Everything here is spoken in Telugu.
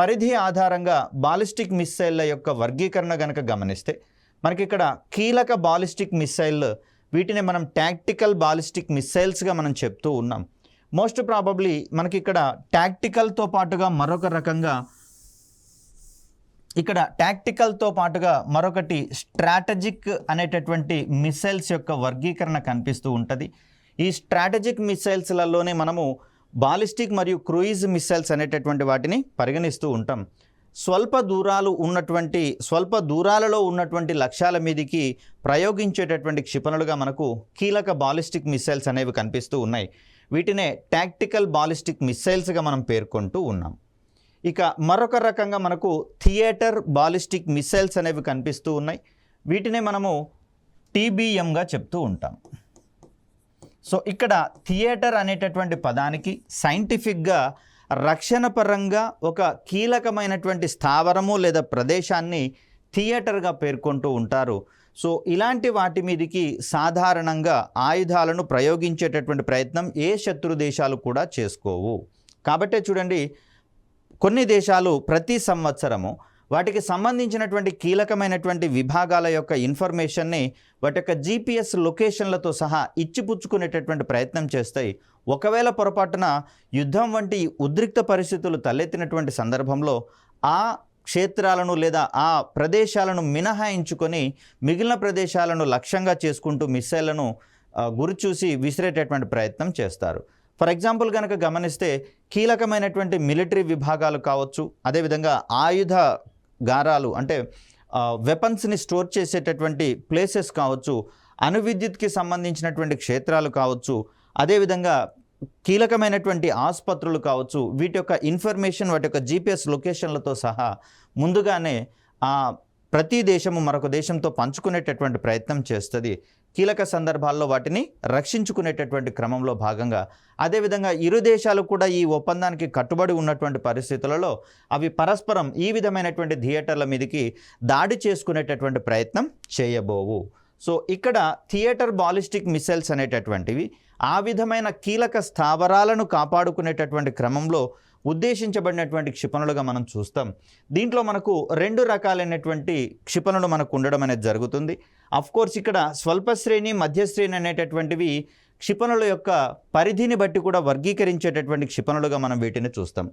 పరిధి ఆధారంగా బాలిస్టిక్ మిస్సైళ్ళ యొక్క వర్గీకరణ గనక గమనిస్తే మనకి ఇక్కడ కీలక బాలిస్టిక్ మిస్సైల్ వీటిని మనం టాక్టికల్ బాలిస్టిక్ మిస్సైల్స్గా మనం చెప్తూ ఉన్నాం. మోస్ట్ ప్రాబబ్లీ మనకి ఇక్కడ టాక్టికల్తో పాటుగా మరొక రకంగా ఇక్కడ టాక్టికల్తో పాటుగా మరొకటి స్ట్రాటజిక్ అనేటటువంటి మిసైల్స్ యొక్క వర్గీకరణ కనిపిస్తూ ఉంటుంది. ఈ స్ట్రాటజిక్ మిసైల్స్లలోనే మనము బాలిస్టిక్ మరియు క్రూయిజ్ మిస్సైల్స్ అనేటటువంటి వాటిని పరిగణిస్తూ ఉంటాం. స్వల్ప దూరాలు ఉన్నటువంటి స్వల్ప దూరాలలో ఉన్నటువంటి లక్ష్యాల మీదికి ప్రయోగించేటటువంటి క్షిపణులుగా మనకు కీలక బాలిస్టిక్ మిస్సైల్స్ అనేవి కనిపిస్తూ ఉన్నాయి. వీటినే టాక్టికల్ బాలిస్టిక్ మిస్సైల్స్గా మనం పేర్కొంటూ ఉన్నాం. ఇక మరొక రకంగా మనకు థియేటర్ బాలిస్టిక్ మిస్సైల్స్ అనేవి కనిపిస్తూ ఉన్నాయి. వీటినే మనము టీబీఎంగా చెప్తూ ఉంటాం. సో ఇక్కడ థియేటర్ అనేటటువంటి పదానికి సైంటిఫిక్గా రక్షణ పరంగా ఒక కీలకమైనటువంటి స్థావరము లేదా ప్రదేశాన్ని థియేటర్గా పేర్కొంటూ ఉంటారు. సో ఇలాంటి వాటి మీదకి సాధారణంగా ఆయుధాలను ప్రయోగించేటటువంటి ప్రయత్నం ఏ శత్రు దేశాలు కూడా చేసుకోవు. కాబట్టే చూడండి కొన్ని దేశాలు ప్రతి సంవత్సరము వాటికి సంబంధించినటువంటి కీలకమైనటువంటి విభాగాల యొక్క ఇన్ఫర్మేషన్ని వాటి యొక్క జీపీఎస్ లొకేషన్లతో సహా ఇచ్చిపుచ్చుకునేటటువంటి ప్రయత్నం చేస్తాయి ఒకవేళ పొరపాటున యుద్ధం వంటి ఉద్రిక్త పరిస్థితులు తలెత్తినటువంటి సందర్భంలో ఆ క్షేత్రాలను లేదా ఆ ప్రదేశాలను మినహాయించుకొని మిగిలిన ప్రదేశాలను లక్ష్యంగా చేసుకుంటూ మిస్సైళ్ళను గురిచూసి విసిరేటటువంటి ప్రయత్నం చేస్తారు. ఫర్ ఎగ్జాంపుల్ కనుక గమనిస్తే కీలకమైనటువంటి మిలిటరీ విభాగాలు కావచ్చు అదేవిధంగా ఆయుధ గారాలు అంటే వెపన్స్ని స్టోర్ చేసేటటువంటి ప్లేసెస్ కావచ్చు అణువిద్యుత్కి సంబంధించినటువంటి క్షేత్రాలు కావచ్చు అదేవిధంగా కీలకమైనటువంటి ఆసుపత్రులు కావచ్చు వీటి యొక్క ఇన్ఫర్మేషన్ వాటి యొక్క జీపీఎస్ లొకేషన్లతో సహా ముందుగానే ఆ ప్రతి దేశము మరొక దేశంతో పంచుకునేటటువంటి ప్రయత్నం చేస్తుంది. కీలక సందర్భాల్లో వాటిని రక్షించుకునేటటువంటి క్రమంలో భాగంగా అదేవిధంగా ఇరు దేశాలు కూడా ఈ ఒప్పందానికి కట్టుబడి ఉన్నటువంటి పరిస్థితులలో అవి పరస్పరం ఈ విధమైనటువంటి థియేటర్ల మీదకి దాడి చేసుకునేటటువంటి ప్రయత్నం చేయబోవు. సో ఇక్కడ థియేటర్ బాలిస్టిక్ మిసైల్స్ అనేటటువంటివి ఆ విధమైన కీలక స్థావరాలను కాపాడుకునేటటువంటి క్రమంలో ఉద్దేశించబడినటువంటి క్షిపణులుగా మనం చూస్తాం. దీంట్లో మనకు రెండు రకాలైనటువంటి క్షిపణులు మనకు ఉండడం అనేది జరుగుతుంది. కోర్స్ ఇక్కడ స్వల్ప శ్రేణి మధ్య శ్రేణి అనేటటువంటివి క్షిపణుల యొక్క పరిధిని బట్టి కూడా వర్గీకరించేటటువంటి క్షిపణులుగా మనం వీటిని చూస్తాం.